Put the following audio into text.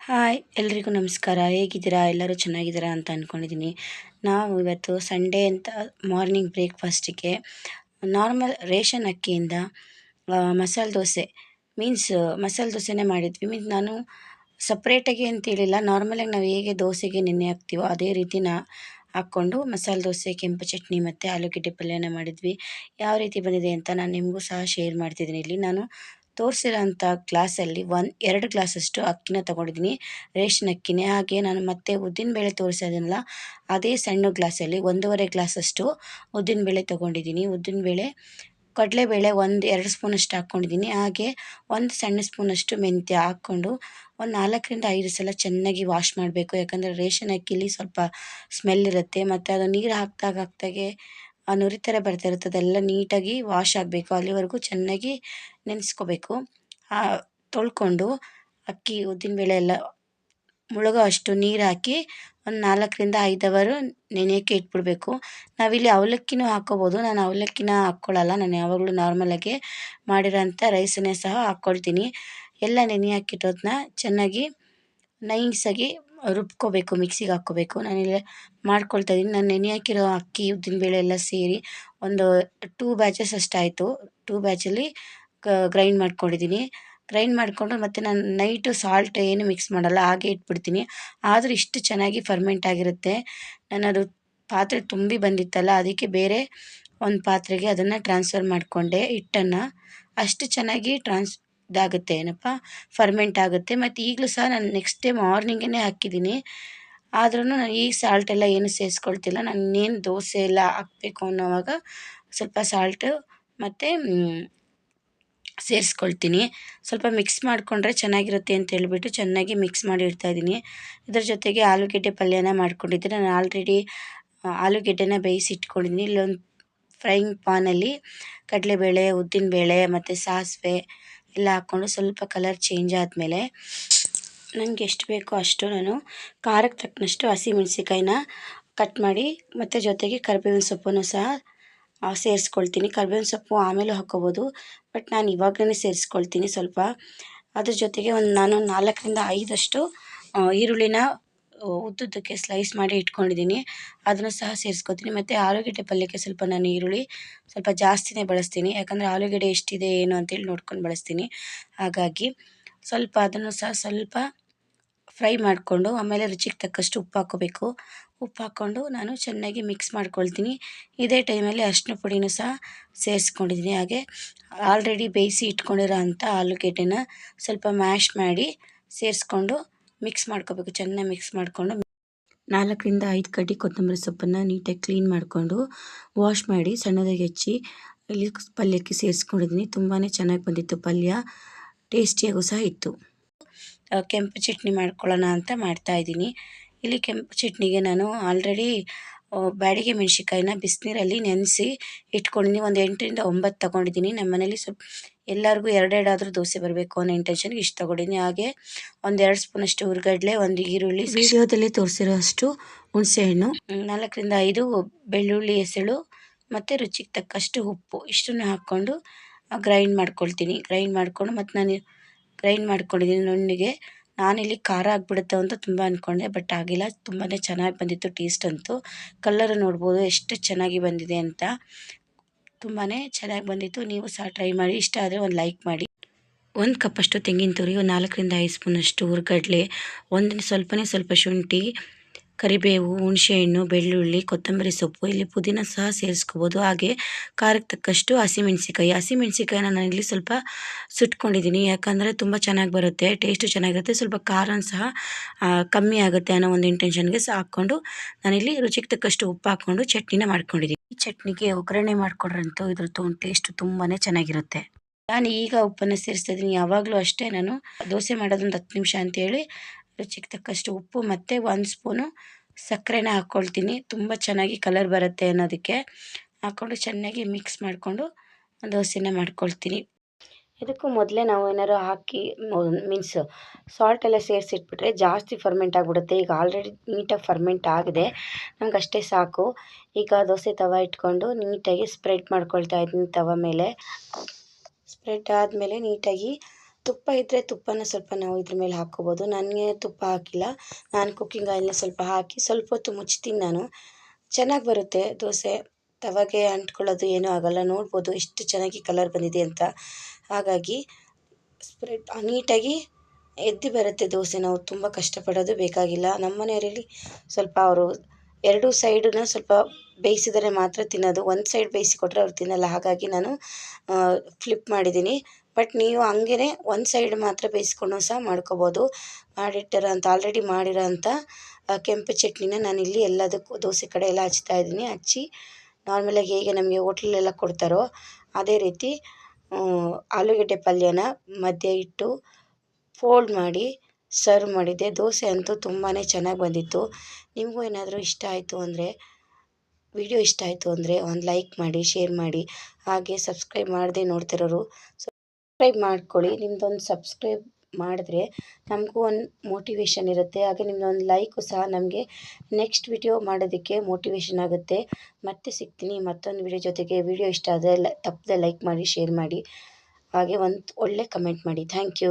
Hi, ಎಲ್ರಿಗೂ ನಮಸ್ಕಾರ. ಹೇಗಿದ್ದೀರಾ? ಎಲ್ಲರೂ ಚೆನ್ನಾಗಿದ್ದೀರಾ ಅಂತ ಅಂದ್ಕೊಂಡಿದ್ದೀನಿ ನಾವು ಇವತ್ತು ಸಂಡೇ ಅಂತ ಮಾರ್ನಿಂಗ್ ಬ್ರೇಕ್ಫಾಸ್ಟಿಗೆ ನಾರ್ಮಲ್ ರೇಷನ್ ಅಕ್ಕಿಯಿಂದ ಮಸಾಲೆ ದೋಸೆ, ಮೀನ್ಸ್ ಮಸಾಲೆ ದೋಸೆನೇ ಮಾಡಿದ್ವಿ. ಮೀನ್ಸ್ ನಾನು ಸಪ್ರೇಟಾಗಿ ಅಂತೇಳಿಲ್ಲ ನಾರ್ಮಲಾಗಿ ನಾವು ಹೇಗೆ ದೋಸೆಗೆ ನೆನೆ ಹಾಕ್ತೀವೋ ಅದೇ ರೀತಿ ನಾ ಹಾಕ್ಕೊಂಡು ಮಸಾಲೆ ದೋಸೆ, ಕೆಂಪು ಚಟ್ನಿ ಮತ್ತು ಆಲೂಗೆಡ್ಡೆ ಪಲ್ಯನ ಮಾಡಿದ್ವಿ. ಯಾವ ರೀತಿ ಬಂದಿದೆ ಅಂತ ನಾನು ನಿಮಗೂ ಸಹ ಶೇರ್ ಮಾಡ್ತಿದ್ದೀನಿ. ಇಲ್ಲಿ ನಾನು ತೋರಿಸಿರೋ ಅಂಥ ಗ್ಲಾಸಲ್ಲಿ ಒನ್, ಎರಡು ಗ್ಲಾಸಷ್ಟು ಅಕ್ಕಿನ ತೊಗೊಂಡಿದ್ದೀನಿ. ರೇಷನ್ ಅಕ್ಕಿನೇ. ಹಾಗೆ ನಾನು ಮತ್ತೆ ಉದ್ದಿನಬೇಳೆ ತೋರಿಸೋದನ್ನಲ್ಲ ಅದೇ ಸಣ್ಣ ಗ್ಲಾಸಲ್ಲಿ, ಒಂದೂವರೆ ಗ್ಲಾಸಷ್ಟು ಉದ್ದಿನಬೇಳೆ ತೊಗೊಂಡಿದ್ದೀನಿ. ಉದ್ದಿನಬೇಳೆ, ಕಡಲೆಬೇಳೆ ಒಂದು, ಎರಡು ಸ್ಪೂನಷ್ಟು ಹಾಕ್ಕೊಂಡಿದ್ದೀನಿ. ಹಾಗೆ ಒಂದು ಸಣ್ಣ ಸ್ಪೂನಷ್ಟು ಮೆಂತ್ಯ ಹಾಕ್ಕೊಂಡು ಒಂದು ನಾಲ್ಕರಿಂದ ಐದು ಸಲ ಚೆನ್ನಾಗಿ ವಾಶ್ ಮಾಡಬೇಕು. ಯಾಕಂದರೆ ರೇಷನ್ ಅಕ್ಕಿಲಿ ಸ್ವಲ್ಪ ಸ್ಮೆಲ್ ಇರುತ್ತೆ. ಮತ್ತು ಅದು ನೀರು ಹಾಕ್ದಾಗ, ಹಾಕ್ದಾಗೆ ಆ ನುರಿ ಥರ ಬರ್ತಾ ಇರುತ್ತೆ ಅದೆಲ್ಲ ನೀಟಾಗಿ ವಾಶ್ ಆಗಬೇಕು. ಅಲ್ಲಿವರೆಗೂ ಚೆನ್ನಾಗಿ ನೆನೆಸ್ಕೋಬೇಕು. ತೊಳ್ಕೊಂಡು ಅಕ್ಕಿ ಉದ್ದಿನಬೇಳೆ ಎಲ್ಲ ಮುಳುಗೋ ಅಷ್ಟು ನೀರು ಹಾಕಿ ಒಂದು ನಾಲ್ಕರಿಂದ ಐದು ಅವರು ನೆನೆಯೋಕ್ಕೆ ಇಟ್ಬಿಡಬೇಕು. ನಾವಿಲ್ಲಿ ಅವಲಕ್ಕಿನೂ ಹಾಕ್ಕೋಬೋದು ನಾನು ಅವಲಕ್ಕಿನ ಹಾಕ್ಕೊಳ್ಳಲ್ಲ ನಾನು ಯಾವಾಗಲೂ ನಾರ್ಮಲಾಗಿ ಮಾಡಿರೋಂಥ ರೈಸನ್ನೇ ಸಹ ಹಾಕ್ಕೊಳ್ತೀನಿ. ಎಲ್ಲ ನೆನೆ ಹಾಕಿಟ್ಟೋದನ್ನ ಚೆನ್ನಾಗಿ ನೈಸಾಗಿ ರುಬ್ಕೋಬೇಕು, ಮಿಕ್ಸಿಗೆ ಹಾಕ್ಕೋಬೇಕು. ನಾನಿಲ್ಲಿ ಮಾಡ್ಕೊಳ್ತಾ ಇದ್ದೀನಿ. ನಾನು ನೆನೆ ಹಾಕಿರೋ ಅಕ್ಕಿ ಉದ್ದಿನಬೇಳೆ ಎಲ್ಲ ಸೇರಿ ಒಂದು ಟೂ ಬ್ಯಾಚಸ್ ಅಷ್ಟಾಯಿತು. ಟೂ ಬ್ಯಾಚಲ್ಲಿ ಗ್ರೈಂಡ್ ಮಾಡ್ಕೊಂಡಿದ್ದೀನಿ. ಗ್ರೈಂಡ್ ಮಾಡಿಕೊಂಡು ಮತ್ತು ನಾನು ನೈಟು ಸಾಲ್ಟ್ ಏನು ಮಿಕ್ಸ್ ಮಾಡಲ್ಲ, ಹಾಗೆ ಇಟ್ಬಿಡ್ತೀನಿ. ಆದರೂ ಇಷ್ಟು ಚೆನ್ನಾಗಿ ಫರ್ಮೆಂಟ್ ಆಗಿರುತ್ತೆ. ನಾನು ಅದು ಪಾತ್ರೆ ತುಂಬಿ ಬಂದಿತ್ತಲ್ಲ, ಅದಕ್ಕೆ ಬೇರೆ ಒಂದು ಪಾತ್ರೆಗೆ ಅದನ್ನು ಟ್ರಾನ್ಸ್ಫರ್ ಮಾಡಿಕೊಂಡೆ, ಹಿಟ್ಟನ್ನು. ಅಷ್ಟು ಚೆನ್ನಾಗಿ ಟ್ರಾನ್ಸ್ ಇದಾಗುತ್ತೆ, ಏನಪ್ಪ? ಫರ್ಮೆಂಟ್ ಆಗುತ್ತೆ. ಮತ್ತು ಈಗಲೂ ಸಹ ನಾನು ನೆಕ್ಸ್ಟ್ ಡೇ ಮಾರ್ನಿಂಗೇ ಹಾಕಿದ್ದೀನಿ ಆದ್ರೂ ನಾನು ಈಗ ಸಾಲ್ಟ್ ಎಲ್ಲ ಏನು ಸೇರಿಸ್ಕೊಳ್ತಿಲ್ಲ ನಾನು ದೋಸೆ ಎಲ್ಲ ಹಾಕಬೇಕು ಅನ್ನೋವಾಗ ಸ್ವಲ್ಪ ಸಾಲ್ಟು ಮತ್ತು ಸೇರಿಸ್ಕೊಳ್ತೀನಿ. ಸ್ವಲ್ಪ ಮಿಕ್ಸ್ ಮಾಡಿಕೊಂಡ್ರೆ ಚೆನ್ನಾಗಿರುತ್ತೆ ಅಂತ ಹೇಳ್ಬಿಟ್ಟು ಚೆನ್ನಾಗಿ ಮಿಕ್ಸ್ ಮಾಡಿ ಇಡ್ತಾಯಿದ್ದೀನಿ ಇದ್ರ ಜೊತೆಗೆ ಆಲೂಗೆಡ್ಡೆ ಪಲ್ಯನ ಮಾಡ್ಕೊಂಡಿದ್ದೆ. ನಾನು ಆಲ್ರೆಡಿ ಆಲೂಗೆಡ್ಡೆನ ಬೇಯಿಸಿ ಇಟ್ಕೊಂಡಿದ್ದೀನಿ ಇಲ್ಲೊಂದು ಫ್ರೈಯಿಂಗ್ ಪಾನಲ್ಲಿ ಕಡಲೆಬೇಳೆ, ಉದ್ದಿನಬೇಳೆ ಮತ್ತು ಸಾಸಿವೆ ಎಲ್ಲ ಹಾಕ್ಕೊಂಡು ಸ್ವಲ್ಪ ಕಲರ್ ಚೇಂಜ್ ಆದಮೇಲೆ ನನಗೆ ಎಷ್ಟು ಬೇಕೋ ಅಷ್ಟು ನಾನು ಖಾರಕ್ಕೆ ತಕ್ಕನಷ್ಟು ಹಸಿಮೆಣ್ಸಿಕಾಯಿನ ಕಟ್ ಮಾಡಿ ಮತ್ತು ಜೊತೆಗೆ ಕರಿಬೇವಿನ ಸೊಪ್ಪನ್ನು ಸಹ ಸೇರಿಸ್ಕೊಳ್ತೀನಿ. ಕರ್ಬೇವಿನ ಸೊಪ್ಪು ಆಮೇಲೆ ಹಾಕ್ಕೋಬೋದು. ಬಟ್ ನಾನು ಇವಾಗಲೇ ಸೇರಿಸ್ಕೊಳ್ತೀನಿ ಸ್ವಲ್ಪ. ಅದ್ರ ಜೊತೆಗೆ ಒಂದು ನಾನು ನಾಲ್ಕರಿಂದ ಐದಷ್ಟು ಈರುಳ್ಳಿನ ಉದ್ದುದ್ದಕ್ಕೆ ಸ್ಲೈಸ್ ಮಾಡಿ ಇಟ್ಕೊಂಡಿದ್ದೀನಿ. ಅದನ್ನು ಸಹ ಸೇರಿಸ್ಕೊತೀನಿ. ಮತ್ತು ಆಲೂಗೆಡ್ಡೆ ಪಲ್ಯಕ್ಕೆ ಸ್ವಲ್ಪ ನಾನು ಈರುಳ್ಳಿ ಸ್ವಲ್ಪ ಜಾಸ್ತಿನೇ ಬಳಸ್ತೀನಿ. ಯಾಕಂದರೆ ಆಲೂಗೆಡ್ಡೆ ಎಷ್ಟಿದೆ, ಏನು ಅಂತೇಳಿ ನೋಡ್ಕೊಂಡು ಬಳಸ್ತೀನಿ. ಹಾಗಾಗಿ ಸ್ವಲ್ಪ ಅದನ್ನು ಸಹ ಸ್ವಲ್ಪ ಫ್ರೈ ಮಾಡಿಕೊಂಡು, ಆಮೇಲೆ ರುಚಿಗೆ ತಕ್ಕಷ್ಟು ಉಪ್ಪು ಹಾಕೋಬೇಕು ಉಪ್ಪು ಹಾಕ್ಕೊಂಡು ನಾನು ಚೆನ್ನಾಗಿ ಮಿಕ್ಸ್ ಮಾಡ್ಕೊಳ್ತೀನಿ. ಇದೇ ಟೈಮಲ್ಲಿ ಅರಿಶಿನ ಪುಡಿನೂ ಸಹ ಸೇರಿಸ್ಕೊಂಡಿದ್ದೀನಿ. ಹಾಗೆ ಆಲ್ರೆಡಿ ಬೇಯಿಸಿ ಇಟ್ಕೊಂಡಿರೋ ಅಂಥ ಆಲೂಗೆಡ್ಡೆನ ಸ್ವಲ್ಪ ಮ್ಯಾಶ್ ಮಾಡಿ ಸೇರಿಸ್ಕೊಂಡು ಮಿಕ್ಸ್ ಮಾಡ್ಕೋಬೇಕು. ಚೆನ್ನಾಗಿ ಮಿಕ್ಸ್ ಮಾಡಿಕೊಂಡು ನಾಲ್ಕರಿಂದ ಐದು ಕಡ್ಡಿ ಕೊತ್ತಂಬರಿ ಸೊಪ್ಪನ್ನು ನೀಟಾಗಿ ಕ್ಲೀನ್ ಮಾಡಿಕೊಂಡು ವಾಶ್ ಮಾಡಿ ಸಣ್ಣದಾಗಿ ಹೆಚ್ಚಿ ಇಲ್ಲಿ ಪಲ್ಯಕ್ಕೆ ಸೇರಿಸ್ಕೊಂಡಿದ್ದೀನಿ. ತುಂಬಾ ಚೆನ್ನಾಗಿ ಬಂದಿತ್ತು ಪಲ್ಯ. ಟೇಸ್ಟಿಯಾಗೂ ಸಹ ಇತ್ತು. ಕೆಂಪು ಚಟ್ನಿ ಮಾಡ್ಕೊಳ್ಳೋಣ ಅಂತ ಮಾಡ್ತಾಯಿದ್ದೀನಿ ಇಲ್ಲಿ ಕೆಂಪು ಚಟ್ನಿಗೆ ನಾನು ಆಲ್ರೆಡಿ ಬ್ಯಾಡಿಗೆ ಮೆಣಸಿಕಾಯಿನ ಬಿಸಿನೀರಲ್ಲಿ ನೆನೆಸಿ ಇಟ್ಕೊಂಡಿದ್ದೀನಿ. ಒಂದು ಎಂಟರಿಂದ ಒಂಬತ್ತು ತೊಗೊಂಡಿದ್ದೀನಿ. ನಮ್ಮ ಮನೇಲಿ ಸ್ವಲ್ಪ ಎಲ್ಲರಿಗೂ ಎರಡೆರಡಾದರೂ ದೋಸೆ ಬರಬೇಕು ಅನ್ನೋ ಇಂಟೆನ್ಷನ್ಗೆ ಇಷ್ಟು ತಗೊಂಡಿನಿ. ಹಾಗೆ ಒಂದೆರಡು ಸ್ಪೂನಷ್ಟು ಹುರ್ಗಡ್ಲೆ ಒಂದು ಈರುಳ್ಳಿ ವಿಡಿಯೋದಲ್ಲಿ ತೋರಿಸಿರೋ ಅಷ್ಟು ಹುಣಸೆಹಣ್ಣು ನಾಲ್ಕರಿಂದ ಐದು ಬೆಳ್ಳುಳ್ಳಿ ಎಸಳು ಮತ್ತು ರುಚಿಗೆ ತಕ್ಕಷ್ಟು ಉಪ್ಪು. ಇಷ್ಟನ್ನು ಹಾಕ್ಕೊಂಡು ಗ್ರೈಂಡ್ ಮಾಡ್ಕೊಳ್ತೀನಿ. ಗ್ರೈಂಡ್ ಮಾಡಿಕೊಂಡು ಮತ್ತು ನಾನು ಗ್ರೈಂಡ್ ಮಾಡ್ಕೊಂಡಿದ್ದೀನಿ ನುಣ್ಣಗೆ. ನಾನಿಲ್ಲಿ ಖಾರ ಆಗಿಬಿಡುತ್ತೆ ಅಂತ ತುಂಬ ಅಂದ್ಕೊಂಡೆ ಬಟ್ ಆಗಿಲ್ಲ. ತುಂಬಾ ಚೆನ್ನಾಗಿ ಬಂದಿತ್ತು ಟೇಸ್ಟ್ ಅಂತೂ. ಕಲ್ಲರು ನೋಡ್ಬೋದು ಎಷ್ಟು ಚೆನ್ನಾಗಿ ಬಂದಿದೆ ಅಂತ. ತುಂಬಾ ಚೆನ್ನಾಗಿ ಬಂದಿತ್ತು. ನೀವು ಸಹ ಟ್ರೈ ಮಾಡಿ, ಇಷ್ಟ ಆದರೆ ಒಂದು ಲೈಕ್ ಮಾಡಿ. ಒಂದು ಕಪ್ಪಷ್ಟು ತೆಂಗಿನ ತುರಿ ಒಂದು ನಾಲ್ಕರಿಂದ ಐದು ಸ್ಪೂನಷ್ಟು ಹುರ್ಗಡ್ಲೆ, ಒಂದು ಸ್ವಲ್ಪನೇ ಸ್ವಲ್ಪ ಶುಂಠಿ ಕರಿಬೇವು, ಹುಣಸೆಹಣ್ಣು, ಬೆಳ್ಳುಳ್ಳಿ, ಕೊತ್ತಂಬರಿ ಸೊಪ್ಪು ಇಲ್ಲಿ ಪುದೀನ ಸಹ ಸೇರಿಸ್ಕೋಬೋದು. ಹಾಗೆ ಖಾರಕ್ಕೆ ತಕ್ಕಷ್ಟು ಹಸಿಮೆಣ್ಸಿಕಾಯಿ ಹಸಿಮೆಣ್ಸಿಕಾಯಿನ ನಾನು ಇಲ್ಲಿ ಸ್ವಲ್ಪ ಸುಟ್ಕೊಂಡಿದ್ದೀನಿ. ಯಾಕಂದರೆ ತುಂಬ ಚೆನ್ನಾಗಿ ಬರುತ್ತೆ, ಟೇಸ್ಟು ಚೆನ್ನಾಗಿರುತ್ತೆ. ಸ್ವಲ್ಪ ಖಾರನ ಸಹ ಕಮ್ಮಿ ಆಗುತ್ತೆ ಅನ್ನೋ ಒಂದು ಇಂಟೆನ್ಷನ್ಗೆ ಸಹ ಹಾಕ್ಕೊಂಡು ನಾನಿಲ್ಲಿ ರುಚಿಗೆ ತಕ್ಕಷ್ಟು ಉಪ್ಪು ಹಾಕ್ಕೊಂಡು ಚಟ್ನಿನ ಮಾಡ್ಕೊಂಡಿದ್ದೀನಿ ಈ ಚಟ್ನಿಗೆ ಒಗ್ಗರಣೆ ಮಾಡ್ಕೊಂಡ್ರಂತೂ ಇದ್ರ ಟೇಸ್ಟು ತುಂಬಾ ಚೆನ್ನಾಗಿರುತ್ತೆ. ನಾನು ಈಗ ಉಪ್ಪನ್ನು ಸೇರಿಸ್ತಾ ಇದ್ದೀನಿ. ಯಾವಾಗಲೂ ಅಷ್ಟೇ ನಾನು ದೋಸೆ ಮಾಡೋದೊಂದು ಹತ್ತು ನಿಮಿಷ ಅಂತೇಳಿ ರುಚಿಗೆ ತಕ್ಕಷ್ಟು ಉಪ್ಪು ಮತ್ತು ಒಂದು ಸ್ಪೂನು ಸಕ್ಕರೆನ ಹಾಕ್ಕೊಳ್ತೀನಿ ತುಂಬ ಚೆನ್ನಾಗಿ ಕಲರ್ ಬರುತ್ತೆ ಅನ್ನೋದಕ್ಕೆ. ಹಾಕ್ಕೊಂಡು ಚೆನ್ನಾಗಿ ಮಿಕ್ಸ್ ಮಾಡಿಕೊಂಡು ದೋಸೆನ ಮಾಡ್ಕೊಳ್ತೀನಿ. ಇದಕ್ಕೂ ಮೊದಲೇ ನಾವು ಏನಾದ್ರು ಹಾಕಿ ಮೀನ್ಸ್ ಸಾಲ್ಟ್ ಎಲ್ಲ ಸೇರಿಸಿಟ್ಬಿಟ್ರೆ ಜಾಸ್ತಿ ಫರ್ಮೆಂಟ್ ಆಗಿಬಿಡುತ್ತೆ. ಈಗ ಆಲ್ರೆಡಿ ನೀಟಾಗಿ ಫರ್ಮೆಂಟ್ ಆಗಿದೆ. ನಮ್ಗೆ ಅಷ್ಟೇ ಸಾಕು. ಈಗ ದೋಸೆ ತವ ಇಟ್ಕೊಂಡು ನೀಟಾಗಿ ಸ್ಪ್ರೆಡ್ ಮಾಡ್ಕೊಳ್ತಾ ಇದ್ದೀನಿ ತವ ಮೇಲೆ. ಸ್ಪ್ರೆಡ್ ಆದಮೇಲೆ ನೀಟಾಗಿ ತುಪ್ಪ ಇದ್ದರೆ ತುಪ್ಪನ ಸ್ವಲ್ಪ ನಾವು ಇದ್ರ ಮೇಲೆ ಹಾಕ್ಕೋಬೋದು. ನನಗೆ ತುಪ್ಪ ಹಾಕಿಲ್ಲ. ನಾನು ಕುಕ್ಕಿಂಗ್ ಆಯಿಲ್ನ ಸ್ವಲ್ಪ ಹಾಕಿ ಸ್ವಲ್ಪ ಹೊತ್ತು ಮುಚ್ತೀನಿ ನಾನು. ಚೆನ್ನಾಗಿ ಬರುತ್ತೆ ದೋಸೆ. ತವಾಗೆ ಅಂಟ್ಕೊಳ್ಳೋದು ಏನೂ ಆಗಲ್ಲ. ನೋಡ್ಬೋದು ಎಷ್ಟು ಚೆನ್ನಾಗಿ ಕಲರ್ ಬಂದಿದೆ ಅಂತ. ಹಾಗಾಗಿ ಸ್ಪ್ರೆಡ್ ನೀಟಾಗಿ ಎದ್ದು ಬರುತ್ತೆ ದೋಸೆ. ನಾವು ತುಂಬ ಕಷ್ಟಪಡೋದು ಬೇಕಾಗಿಲ್ಲ. ನಮ್ಮ ಮನೆಯವರಲ್ಲಿ ಸ್ವಲ್ಪ ಅವರು ಎರಡೂ ಸೈಡನ್ನ ಸ್ವಲ್ಪ ಬೇಯಿಸಿದರೆ ಮಾತ್ರ ತಿನ್ನೋದು. ಒಂದು ಸೈಡ್ ಬೇಯಿಸಿ ಕೊಟ್ಟರೆ ಅವ್ರು ತಿನ್ನಲ್ಲ. ಹಾಗಾಗಿ ನಾನು ಫ್ಲಿಪ್ ಮಾಡಿದ್ದೀನಿ. ಬಟ್ ನೀವು ಹಂಗೇ ಒಂದು ಸೈಡ್ ಮಾತ್ರ ಬೇಯಿಸ್ಕೊಂಡು ಸಹ ಮಾಡ್ಕೋಬೋದು. ಮಾಡಿಟ್ಟಿರೋಂಥ ಆಲ್ರೆಡಿ ಮಾಡಿರೋಂಥ ಕೆಂಪು ಚಟ್ನಿನ ನಾನಿಲ್ಲಿ ಎಲ್ಲದಕ್ಕೂ ದೋಸೆ ಕಡೆ ಎಲ್ಲ ಹಚ್ತಾ ಇದ್ದೀನಿ. ಹಚ್ಚಿ ನಾರ್ಮಲಾಗಿ ಹೇಗೆ ನಮಗೆ ಹೋಟ್ಲಲ್ಲೆಲ್ಲ ಕೊಡ್ತಾರೋ ಅದೇ ರೀತಿ ಆಲೂಗಡ್ಡೆ ಪಲ್ಯನ ಮಧ್ಯೆ ಇಟ್ಟು ಫೋಲ್ಡ್ ಮಾಡಿ ಸರ್ವ್ ಮಾಡಿದ್ದೆ. ದೋಸೆ ಅಂತೂ ತುಂಬಾ ಚೆನ್ನಾಗಿ ಬಂದಿತ್ತು. ನಿಮಗೂ ಏನಾದರೂ ಇಷ್ಟ ಆಯಿತು ಅಂದರೆ ವಿಡಿಯೋ ಇಷ್ಟ ಆಯಿತು ಅಂದರೆ ಒಂದು ಲೈಕ್ ಮಾಡಿ ಶೇರ್ ಮಾಡಿ, ಹಾಗೆ ಸಬ್ಸ್ಕ್ರೈಬ್ ಮಾಡದೆ ನೋಡ್ತಿರೋರು. ಸಬ್ಸ್ಕ್ರೈಬ್ ಮಾಡ್ಕೊಳ್ಳಿ. ನಿಮ್ಮದೊಂದು ಸಬ್ಸ್ಕ್ರೈಬ್ ಮಾಡಿದ್ರೆ ನಮಗೂ ಒಂದು ಮೋಟಿವೇಶನ್ ಇರುತ್ತೆ. ಹಾಗೆ ನಿಮ್ಮದೊಂದು ಲೈಕು ಸಹ ನಮಗೆ ನೆಕ್ಸ್ಟ್ ವಿಡಿಯೋ ಮಾಡೋದಕ್ಕೆ ಮೋಟಿವೇಶನ್ ಆಗುತ್ತೆ. ಮತ್ತೆ ಸಿಗ್ತೀನಿ. ಮತ್ತೊಂದು ವಿಡಿಯೋ ಜೊತೆಗೆ. ವಿಡಿಯೋ ಇಷ್ಟ ಆದರೆ ತಪ್ಪದೆ ಲೈಕ್ ಮಾಡಿ ಶೇರ್ ಮಾಡಿ. ಹಾಗೆ ಒಂದು ಒಳ್ಳೆ ಕಮೆಂಟ್ ಮಾಡಿ. Thank you